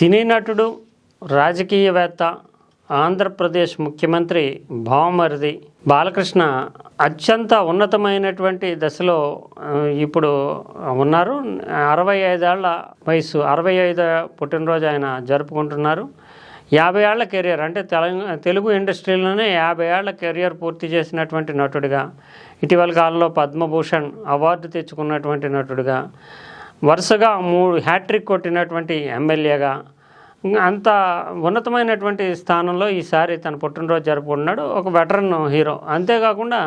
సినీ నటుడు రాజకీయవేత్త ఆంధ్రప్రదేశ్ ముఖ్యమంత్రి భావమరిది బాలకృష్ణ అత్యంత ఉన్నతమైనటువంటి దశలో ఇప్పుడు ఉన్నారు. అరవై ఐదేళ్ళ వయసు అరవై ఐదు పుట్టినరోజు ఆయన జరుపుకుంటున్నారు. యాభై ఏళ్ళ కెరియర్ అంటే తెలంగాణ తెలుగు ఇండస్ట్రీలోనే యాభై ఏళ్ళ కెరియర్ పూర్తి చేసినటువంటి నటుడిగా ఇటీవల కాలంలో పద్మభూషణ్ అవార్డు తెచ్చుకున్నటువంటి నటుడిగా వరుసగా మూడు హ్యాట్రిక్ కొట్టినటువంటి ఎమ్మెల్యేగా ఇంకా అంత ఉన్నతమైనటువంటి స్థానంలో ఈసారి తన పుట్టినరోజు జరుపుకుంటున్నాడు. ఒక వెటరన్ హీరో అంతేకాకుండా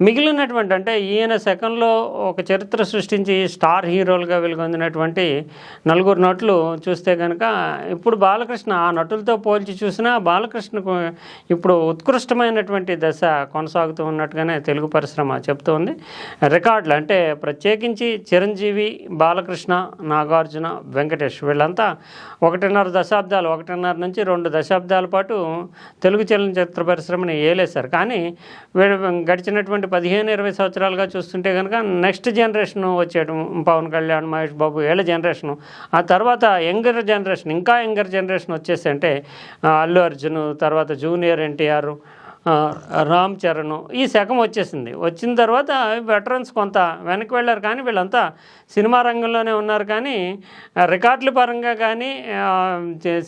మిగిలినటువంటి అంటే ఈయన సెకండ్లో ఒక చరిత్ర సృష్టించి స్టార్ హీరోలుగా వెలుగొందినటువంటి నలుగురు నటులు చూస్తే కనుక ఇప్పుడు బాలకృష్ణ ఆ నటులతో పోల్చి చూసినా బాలకృష్ణకు ఇప్పుడు ఉత్కృష్టమైనటువంటి దశ కొనసాగుతూ ఉన్నట్టుగానే తెలుగు పరిశ్రమ చెప్తోంది. రికార్డులు అంటే ప్రత్యేకించి చిరంజీవి బాలకృష్ణ నాగార్జున వెంకటేష్ వీళ్ళంతా ఒకటిన్నర దశాబ్దాలు ఒకటిన్నర నుంచి రెండు దశాబ్దాల పాటు తెలుగు చలనచిత్ర పరిశ్రమని ఏలేశారు. కానీ వీళ్ళు గడిచినటువంటి పదిహేను ఇరవై సంవత్సరాలుగా చూస్తుంటే కనుక నెక్స్ట్ జనరేషన్ వచ్చేయడం పవన్ కళ్యాణ్ మహేష్ బాబు వీళ్ళ జనరేషను ఆ తర్వాత యంగర్ జనరేషన్ ఇంకా యంగర్ జనరేషన్ వచ్చేసి అంటే అల్లు అర్జున్ తర్వాత జూనియర్ ఎన్టీఆర్ రామ్ చరణ్ ఈ శకం వచ్చేసింది. వచ్చిన తర్వాత వెటరన్స్ కొంత వెనక్కి వెళ్ళారు కానీ వీళ్ళంతా సినిమా రంగంలోనే ఉన్నారు కానీ రికార్డుల పరంగా కానీ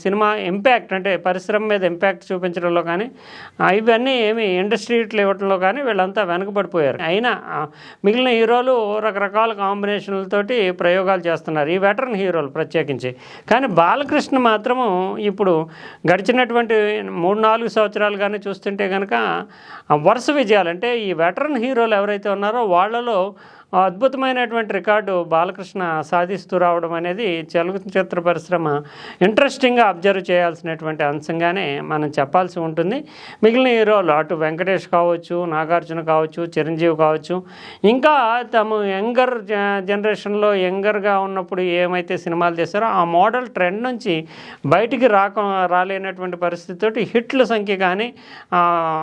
సినిమా ఇంపాక్ట్ అంటే పరిశ్రమ మీద ఇంపాక్ట్ చూపించడంలో కానీ ఇవన్నీ ఏమి ఇండస్ట్రీట్లు ఇవ్వడంలో కానీ వీళ్ళంతా వెనకబడిపోయారు. అయినా మిగిలిన హీరోలు రకరకాల కాంబినేషన్లతోటి ప్రయోగాలు చేస్తున్నారు. ఈ వెటరన్ హీరోలు ప్రత్యేకించి. కానీ బాలకృష్ణ మాత్రము ఇప్పుడు గడిచినటువంటి మూడు నాలుగు సంవత్సరాలు కానీ చూస్తుంటే కనుక వరుస విజయాలు అంటే ఈ వెటరన్ హీరోలు ఎవరైతే ఉన్నారో వాళ్ళలో అద్భుతమైనటువంటి రికార్డు బాలకృష్ణ సాధిస్తూ రావడం అనేది చలనచిత్ర పరిశ్రమ ఇంట్రెస్టింగ్గా అబ్జర్వ్ చేయాల్సినటువంటి అంశంగానే మనం చెప్పాల్సి ఉంటుంది. మిగిలిన హీరోలు అటు వెంకటేష్ కావచ్చు నాగార్జున కావచ్చు చిరంజీవి కావచ్చు ఇంకా తమ యంగర్ జనరేషన్లో యంగర్గా ఉన్నప్పుడు ఏమైతే సినిమాలు చేశారో ఆ మోడల్ ట్రెండ్ నుంచి బయటికి రాక రాలేనటువంటి పరిస్థితితోటి హిట్ల సంఖ్య కానీ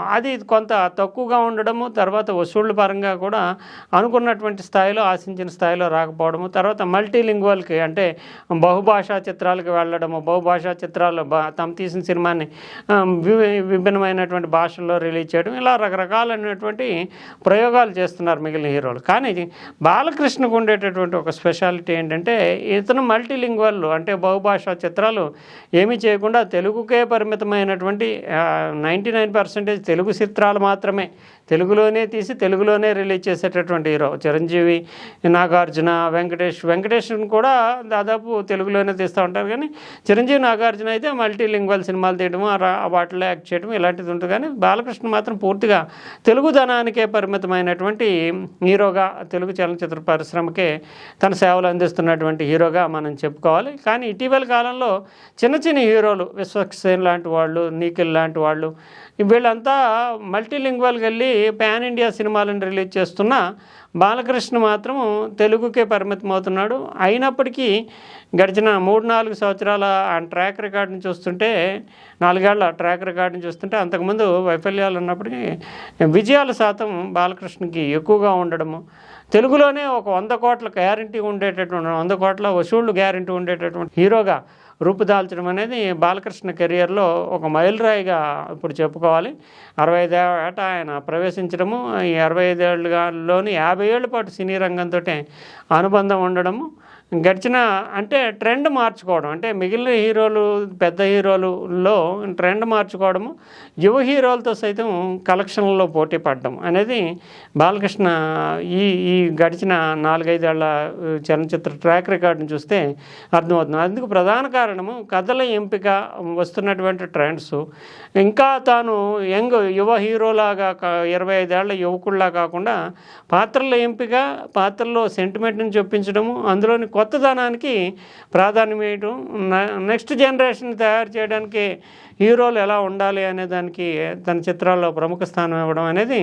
అది కొంత తక్కువగా ఉండడము తర్వాత వసూళ్ళ పరంగా కూడా అనుకున్నటువంటి స్థాయిలో ఆశించిన స్థాయిలో రాకపోవడము తర్వాత మల్టీలింగ్వల్కి అంటే బహుభాషా చిత్రాలకు వెళ్ళడము బహుభాషా చిత్రాలు బా తమ తీసిన సినిమాని విభిన్నమైనటువంటి భాషల్లో రిలీజ్ చేయడం ఇలా రకరకాలైనటువంటి ప్రయోగాలు చేస్తున్నారు మిగిలిన హీరోలు. కానీ బాలకృష్ణకు ఉండేటటువంటి ఒక స్పెషాలిటీ ఏంటంటే ఇతను మల్టీలింగ్వల్ అంటే బహుభాషా చిత్రాలు ఏమీ చేయకుండా తెలుగుకే పరిమితమైనటువంటి నైంటీ నైన్ పర్సెంటేజ్ తెలుగు చిత్రాలు మాత్రమే తెలుగులోనే తీసి తెలుగులోనే రిలీజ్ చేసేటటువంటి హీరో. చిరంజీవి నాగార్జున వెంకటేష్. వెంకటేష్ని కూడా దాదాపు తెలుగులోనే తీస్తూ ఉంటారు కానీ చిరంజీవి నాగార్జున అయితే మల్టీలింగ్వల్ సినిమాలు తీయడము వాటిలో యాక్ట్ చేయడం ఇలాంటిది ఉంటుంది కానీ బాలకృష్ణ మాత్రం పూర్తిగా తెలుగుదనానికే పరిమితమైనటువంటి హీరోగా తెలుగు చలనచిత్ర పరిశ్రమకే తన సేవలు అందిస్తున్నటువంటి హీరోగా మనం చెప్పుకోవాలి. కానీ ఇటీవల కాలంలో చిన్న చిన్న హీరోలు విశ్వక్సేన్ లాంటి వాళ్ళు నీకిల్ లాంటి వాళ్ళు వీళ్ళంతా మల్టీలింగ్వల్కి వెళ్ళి పాన్ ఇండియా సినిమాలను రిలీజ్ చేస్తున్న బాలకృష్ణ మాత్రం తెలుగుకే పరిమితం అవుతున్నాడు. అయినప్పటికీ గడిచిన మూడు నాలుగు సంవత్సరాల ఆ ట్రాక్ రికార్డుని చూస్తుంటే నాలుగేళ్ళ ట్రాక్ రికార్డుని చూస్తుంటే అంతకుముందు వైఫల్యాలు ఉన్నప్పటికీ విజయాల శాతం బాలకృష్ణకి ఎక్కువగా ఉండడము. తెలుగులోనే ఒక వంద కోట్ల గ్యారంటీ ఉండేటటువంటి వంద కోట్ల వసూళ్ళు గ్యారంటీ ఉండేటటువంటి హీరోగా రూపుదాల్చడం అనేది బాలకృష్ణ కెరియర్లో ఒక మైలురాయిగా ఇప్పుడు చెప్పుకోవాలి. అరవై ఐదు ఏట ఆయన ప్రవేశించడము ఈ అరవై ఐదేళ్ళలోని యాభై ఏళ్ళ పాటు సినీ రంగంతో అనుబంధం ఉండడము గడిచిన అంటే ట్రెండ్ మార్చుకోవడం. అంటే మిగిలిన హీరోలు పెద్ద హీరోలులో ట్రెండ్ మార్చుకోవడము యువ హీరోలతో సైతం కలెక్షన్లలో పోటీ పడడం అనేది బాలకృష్ణ ఈ ఈ గడిచిన నాలుగైదేళ్ళ చలనచిత్ర ట్రాక్ రికార్డుని చూస్తే అర్థమవుతుంది. అందుకు ప్రధాన కారణము కథల ఎంపిక వస్తున్నటువంటి ట్రెండ్స్ ఇంకా తాను యంగ్ యువ హీరోలాగా కా- ఇరవై ఐదేళ్ళ యువకుల్లా కాకుండా పాత్రల ఎంపిక పాత్రలో సెంటిమెంట్ని చొప్పించడము అందులోని కొత్తదనానికి ప్రాధాన్యం వేయడం నెక్స్ట్ జనరేషన్ తయారు చేయడానికి హీరోలు ఎలా ఉండాలి అనే దానికి తన చిత్రాల్లో ప్రముఖ స్థానం ఇవ్వడం అనేది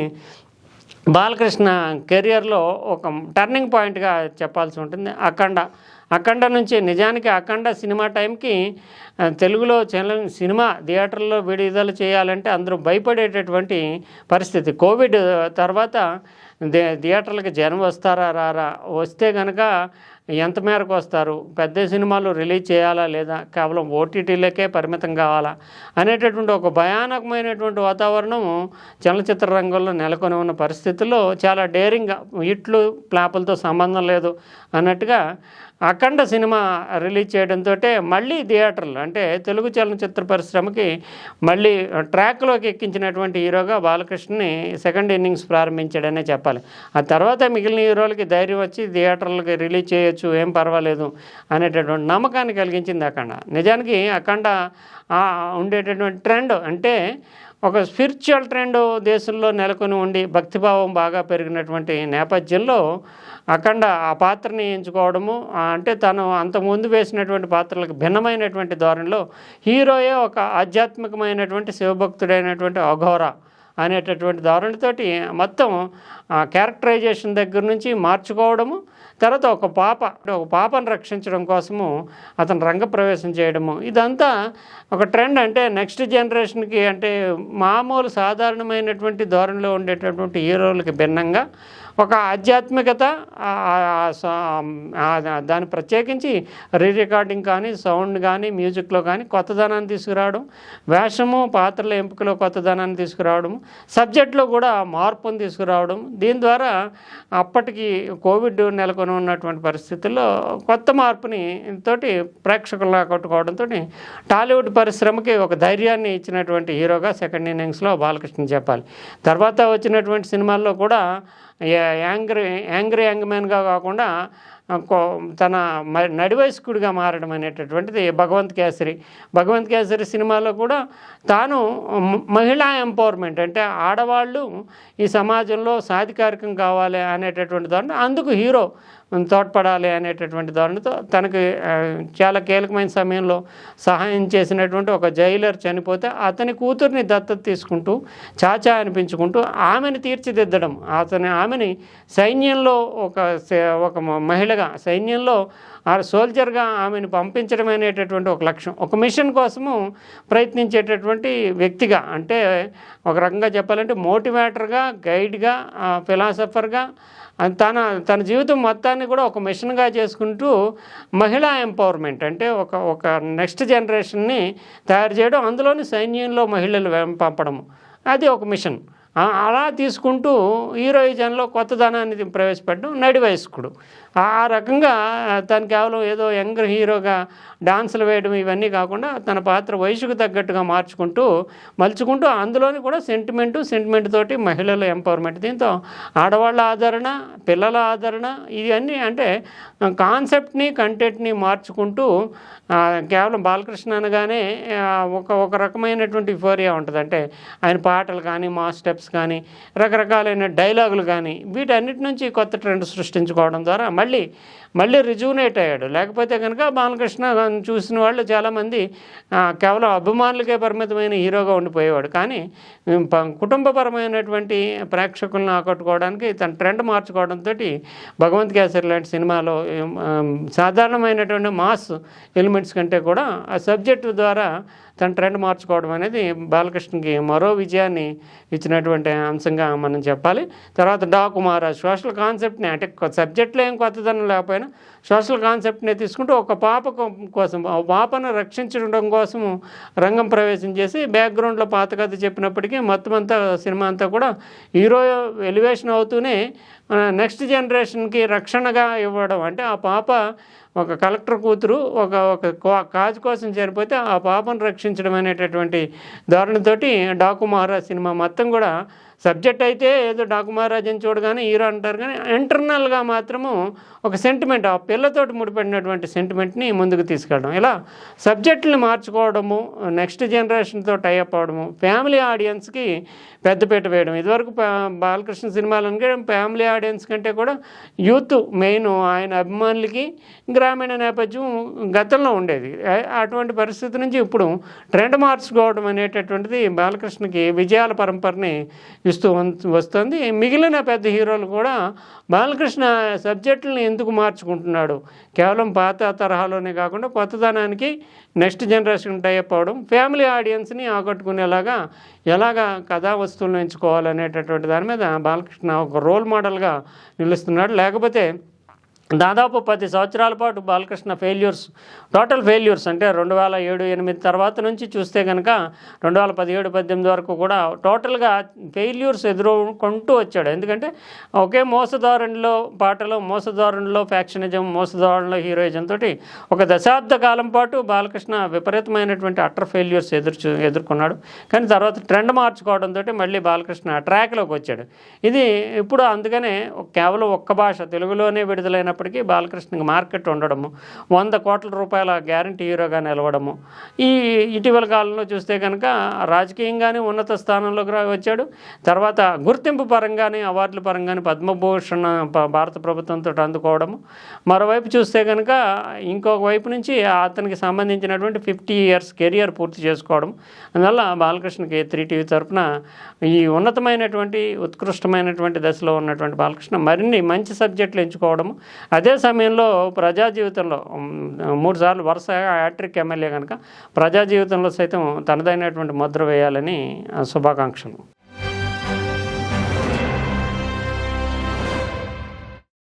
బాలకృష్ణ కెరియర్లో ఒక టర్నింగ్ పాయింట్గా చెప్పాల్సి ఉంటుంది. అఖండ అఖండ నుంచి నిజానికి అఖండ సినిమా టైంకి తెలుగులో చల సినిమా థియేటర్లో విడుదల చేయాలంటే అందరూ భయపడేటటువంటి పరిస్థితి. కోవిడ్ తర్వాత థియేటర్లకు జనం వస్తారా రారా? వస్తే కనుక ఎంత మేరకు వస్తారు? పెద్ద సినిమాలు రిలీజ్ చేయాలా లేదా? కేవలం ఓటీటీలకే పరిమితం కావాలా? అనేటటువంటి ఒక భయానకమైనటువంటి వాతావరణం చలనచిత్ర రంగంలో నెలకొని ఉన్న పరిస్థితుల్లో చాలా డేరింగ్గా ఇట్లు ప్లాపులతో సంబంధం లేదు అన్నట్టుగా అఖండ సినిమా రిలీజ్ చేయడంతో మళ్ళీ థియేటర్లు అంటే తెలుగు చలనచిత్ర పరిశ్రమకి మళ్ళీ ట్రాక్లోకి ఎక్కించినటువంటి హీరోగా బాలకృష్ణని సెకండ్ ఇన్నింగ్స్ ప్రారంభించాడనే చెప్పాలి. ఆ తర్వాత మిగిలిన హీరోలకి ధైర్యం వచ్చి థియేటర్లకి రిలీజ్ చేయొచ్చు ఏం పర్వాలేదు అనేటటువంటి నమ్మకాన్ని కలిగించింది అఖండ. నిజానికి అఖండ ఉండేటటువంటి ట్రెండ్ అంటే ఒక స్పిరిచువల్ ట్రెండ్ దేశంలో నెలకొని ఉండి భక్తిభావం బాగా పెరిగినటువంటి నేపథ్యంలో అఖండ ఆ పాత్రని ఎంచుకోవడము అంటే తను అంతకుముందు వేసినటువంటి పాత్రలకు భిన్నమైనటువంటి ధోరణిలో హీరోయే ఒక ఆధ్యాత్మికమైనటువంటి శివభక్తుడైనటువంటి అఘోర. అనేటటువంటి ధోరణితోటి మొత్తం ఆ క్యారెక్టరైజేషన్ దగ్గర నుంచి మార్చుకోవడము తర్వాత ఒక పాప ఒక పాపను రక్షించడం కోసము అతను రంగప్రవేశం చేయడము. ఇదంతా ఒక ట్రెండ్ అంటే నెక్స్ట్ జనరేషన్కి అంటే మామూలు సాధారణమైనటువంటి ధోరణిలో ఉండేటటువంటి హీరోలకి భిన్నంగా ఒక ఆధ్యాత్మికత దాన్ని ప్రత్యేకించి రీ రికార్డింగ్ కానీ సౌండ్ కానీ మ్యూజిక్లో కానీ కొత్తదనాన్ని తీసుకురావడం వేషము పాత్రల ఎంపికలో కొత్తదనాన్ని తీసుకురావడం సబ్జెక్ట్లో కూడా మార్పును తీసుకురావడం. దీని ద్వారా అప్పటికి కోవిడ్ నెలకొని ఉన్నటువంటి పరిస్థితుల్లో కొత్త మార్పుని తోటి ప్రేక్షకులను ఆకట్టుకోవడంతో టాలీవుడ్ పరిశ్రమకి ఒక ధైర్యాన్ని ఇచ్చినటువంటి హీరోగా సెకండ్ ఇన్నింగ్స్లో బాలకృష్ణ చెప్పాలి. తర్వాత వచ్చినటువంటి సినిమాల్లో కూడా యాంగ్రీ యాంగ్రీ యంగ్ మ్యాన్గా కాకుండా కో- తన మ- నడివయస్కుడిగా మారడం అనేటటువంటిది భగవంత్ కేసరి. భగవంత్ కేసరి సినిమాలో కూడా తాను మహిళా ఎంపవర్మెంట్ అంటే ఆడవాళ్ళు ఈ సమాజంలో సాధికారికం కావాలి అనేటటువంటి ధోరణి అందుకు హీరో తోడ్పడాలి అనేటటువంటి ధోరణితో తనకి చాలా కీలకమైన సమయంలో సహాయం చేసినటువంటి ఒక జైలర్ చనిపోతే అతని కూతుర్ని దత్తత తీసుకుంటూ చాచా అనిపించుకుంటూ ఆమెను తీర్చిదిద్దడం. అతని ఆమెని సైన్యంలో ఒక సే- ఒక మహిళగా సైన్యంలో ఆ సోల్జర్గా ఆమెను పంపించడం అనేటటువంటి ఒక లక్ష్యం. ఒక మిషన్ కోసము ప్రయత్నించేటటువంటి వ్యక్తిగా అంటే ఒక రకంగా చెప్పాలంటే మోటివేటర్గా గైడ్గా ఫిలాసఫర్గా తన తన జీవితం మొత్తాన్ని కూడా ఒక మిషన్గా చేసుకుంటూ మహిళా ఎంపవర్మెంట్ అంటే ఒక ఒక నెక్స్ట్ జనరేషన్ని తయారు చేయడం అందులోని సైన్యంలో మహిళలు పంపడము. అది ఒక మిషన్. అలా తీసుకుంటూ హీరోయిజన్లో కొత్తదనాన్ని ప్రవేశపెట్టడం నడి వయస్కుడు. ఆ రకంగా తను కేవలం ఏదో యంగ్ హీరోగా డాన్సులు వేయడం ఇవన్నీ కాకుండా తన పాత్ర వయసుకు తగ్గట్టుగా మార్చుకుంటూ మలుచుకుంటూ అందులోని కూడా సెంటిమెంటు సెంటిమెంట్ తోటి మహిళల ఎంపవర్మెంట్. దీంతో ఆడవాళ్ళ ఆదరణ పిల్లల ఆదరణ ఇవన్నీ అంటే కాన్సెప్ట్ని కంటెంట్ని మార్చుకుంటూ కేవలం బాలకృష్ణ అనగానే ఒక ఒక రకమైనటువంటి ఫోరియా ఉంటుంది. అంటే ఆయన పాటలు కానీ మా స్టెప్స్ కానీ రకరకాలైన డైలాగులు కానీ వీటన్నిటి నుంచి కొత్త ట్రెండ్ సృష్టించుకోవడం ద్వారా మళ్ళీ మళ్ళీ రిజూనేట్ అయ్యాడు. లేకపోతే కనుక బాలకృష్ణ చూసిన వాళ్ళు చాలామంది కేవలం అభిమానులకే పరిమితమైన హీరోగా ఉండిపోయేవాడు. కానీ ప- కుటుంబపరమైనటువంటి ప్రేక్షకులను ఆకట్టుకోవడానికి తన ట్రెండ్ మార్చుకోవడంతో భగవంత్ కేసరి లాంటి సినిమాలో సాధారణమైనటువంటి మాస్ ఎలిమెంట్స్ కంటే కూడా ఆ సబ్జెక్టు ద్వారా తన ట్రెండ్ మార్చుకోవడం అనేది బాలకృష్ణకి మరో విజయాన్ని ఇచ్చినటువంటి అంశంగా మనం చెప్పాలి. తర్వాత డాకు కుమార్ సోషల్ కాన్సెప్ట్ని అంటే సబ్జెక్ట్లో ఏం కొత్తదనం లేకపోయినా సోషల్ కాన్సెప్ట్ని తీసుకుంటూ ఒక పాప కోసం ఆ పాపను రక్షించడం కోసము రంగం ప్రవేశం చేసి బ్యాక్గ్రౌండ్లో పాత కథ చెప్పినప్పటికీ మొత్తం అంతా సినిమా అంతా కూడా హీరో ఎలివేషన్ అవుతూనే నెక్స్ట్ జనరేషన్కి రక్షణగా ఇవ్వడం. అంటే ఆ పాప ఒక కలెక్టర్ కూతురు ఒక ఒక కాజు కోసం చనిపోతే ఆ పాపను రక్షించడం అనేటటువంటి ధోరణితోటి డాకు మహారాజ్ సినిమా మొత్తం కూడా సబ్జెక్ట్ అయితే ఏదో డాకుమారాజ్ అని చూడగానే హీరో అంటారు కానీ ఇంటర్నల్గా మాత్రము ఒక సెంటిమెంట్ ఆ పిల్లతోటి ముడిపడినటువంటి సెంటిమెంట్ని ముందుకు తీసుకెళ్ళడం. ఇలా సబ్జెక్టులు మార్చుకోవడము నెక్స్ట్ జనరేషన్తో టైఅప్ అవడము ఫ్యామిలీ ఆడియన్స్కి పెద్దపీట వేయడం. ఇదివరకు బాలకృష్ణ సినిమాలు అంటే ఫ్యామిలీ ఆడియన్స్ కంటే కూడా యూత్ మెయిన్ ఆయన అభిమానులకి గ్రామీణ నేపథ్యం గతంలో ఉండేది. అటువంటి పరిస్థితి నుంచి ఇప్పుడు ట్రెండ్ మార్చుకోవడం అనేటటువంటిది బాలకృష్ణకి విజయాల పరంపరని ఇస్తూ వస్తుంది. మిగిలిన పెద్ద హీరోలు కూడా బాలకృష్ణ సబ్జెక్టులను ఎందుకు మార్చుకుంటున్నాడు? కేవలం పాత తరహాలోనే కాకుండా కొత్తదనానికి నెక్స్ట్ జనరేషన్ టైప్ అవడం ఫ్యామిలీ ఆడియన్స్ని ఆకట్టుకునేలాగా ఎలాగా కథా వస్తువులను ఎంచుకోవాలనేటటువంటి దాని మీద బాలకృష్ణ ఒక రోల్ మోడల్గా నిలుస్తున్నాడు. లేకపోతే దాదాపు పది సంవత్సరాల పాటు బాలకృష్ణ ఫెయిల్యూర్స్ టోటల్ ఫెయిల్యూర్స్ అంటే రెండు వేల ఏడు ఎనిమిది తర్వాత నుంచి చూస్తే కనుక రెండు వేల పదిహేడు పద్దెనిమిది వరకు కూడా టోటల్గా ఫెయిల్యూర్స్ ఎదుర్కొంటూ వచ్చాడు. ఎందుకంటే ఒకే మోసదారునిలో పాటలు మోసదారునిలో ఫ్యాక్షనిజం మోసదారునిలో హీరోయిజం తోటి ఒక దశాబ్ద కాలం పాటు బాలకృష్ణ విపరీతమైనటువంటి అట్టర్ ఫెయిల్యూర్స్ ఎదురు ఎదుర్కొన్నాడు. కానీ తర్వాత ట్రెండ్ మార్చుకోవడంతో మళ్ళీ బాలకృష్ణ ట్రాక్లోకి వచ్చాడు. ఇది ఇప్పుడు అందుకనే కేవలం ఒక్క భాష తెలుగులోనే విడుదలైన విడుదలైనప్పటికీ బాలకృష్ణకి మార్కెట్ ఉండడము వంద కోట్ల రూపాయల గ్యారంటీ హీరోగా నిలవడము. ఈ ఇటీవల కాలంలో చూస్తే కనుక రాజకీయంగానే ఉన్నత స్థానంలోకి రా- వచ్చాడు. తర్వాత గుర్తింపు పరంగానే అవార్డుల పరంగానే పద్మభూషణ్ భారత ప్రభుత్వంతో అందుకోవడము. మరోవైపు చూస్తే కనుక ఇంకొక వైపు నుంచి అతనికి సంబంధించినటువంటి ఫిఫ్టీ ఇయర్స్ కెరియర్ పూర్తి చేసుకోవడం. అందువల్ల బాలకృష్ణకి త్రీ టీవీ తరఫున ఈ ఉన్నతమైనటువంటి ఉత్కృష్టమైనటువంటి దశలో ఉన్నటువంటి బాలకృష్ణ మరిన్ని మంచి సబ్జెక్టులు ఎంచుకోవడము. అదే సమయంలో ప్రజా జీవితంలో మూడు సార్లు వరుస హ్యాట్రిక్ ఎమ్మెల్యే కనుక ప్రజా జీవితంలో సైతం తనదైనటువంటి ముద్ర వేయాలని శుభాకాంక్షలు.